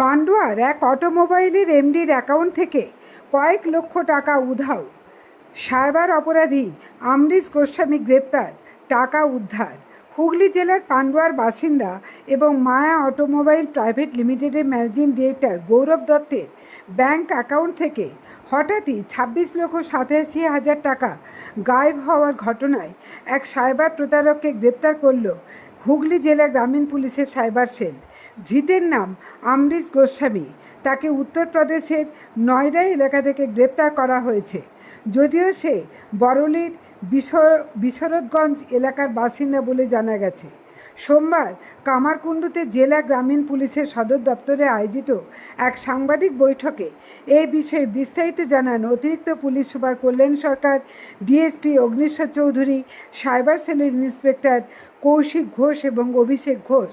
পান্ডুয়ার এক অটোমোবাইলের এমডির অ্যাকাউন্ট থেকে কয়েক লক্ষ টাকা উধাও। সাইবার অপরাধী আমরিশ গোস্বামী গ্রেপ্তার, টাকা উদ্ধার। হুগলি জেলার পান্ডুয়ার বাসিন্দা এবং মায়া অটোমোবাইল প্রাইভেট লিমিটেডের ম্যানেজিং ডিরেক্টর গৌরব দত্তের ব্যাংক অ্যাকাউন্ট থেকে হঠাৎই ছাব্বিশ লক্ষ সাতাশি হাজার টাকা গায়েব হওয়ার ঘটনায় এক সাইবার প্রতারককে গ্রেপ্তার করল হুগলি জেলা গ্রামীণ পুলিশের সাইবার সেল। ধৃতের নাম আমরিশ গোস্বামী। তাকে উত্তরপ্রদেশের নয়ডা এলাকা থেকে গ্রেপ্তার করা হয়েছে। যদিও সে বরলির বিশর বিশরদগঞ্জ এলাকার বাসিন্দা বলে জানা গেছে। সোমবার কামারকুণ্ডুতে জেলা গ্রামীণ পুলিশের সদর দপ্তরে আয়োজিত এক সাংবাদিক বৈঠকে এই বিষয়ে বিস্তারিত জানান অতিরিক্ত police super Kalyan Sarkar, DSP Agnishwar Chowdhury, cyber সেলের ইন্সপেক্টর কৌশিক ঘোষ এবং অভিষেক ঘোষ।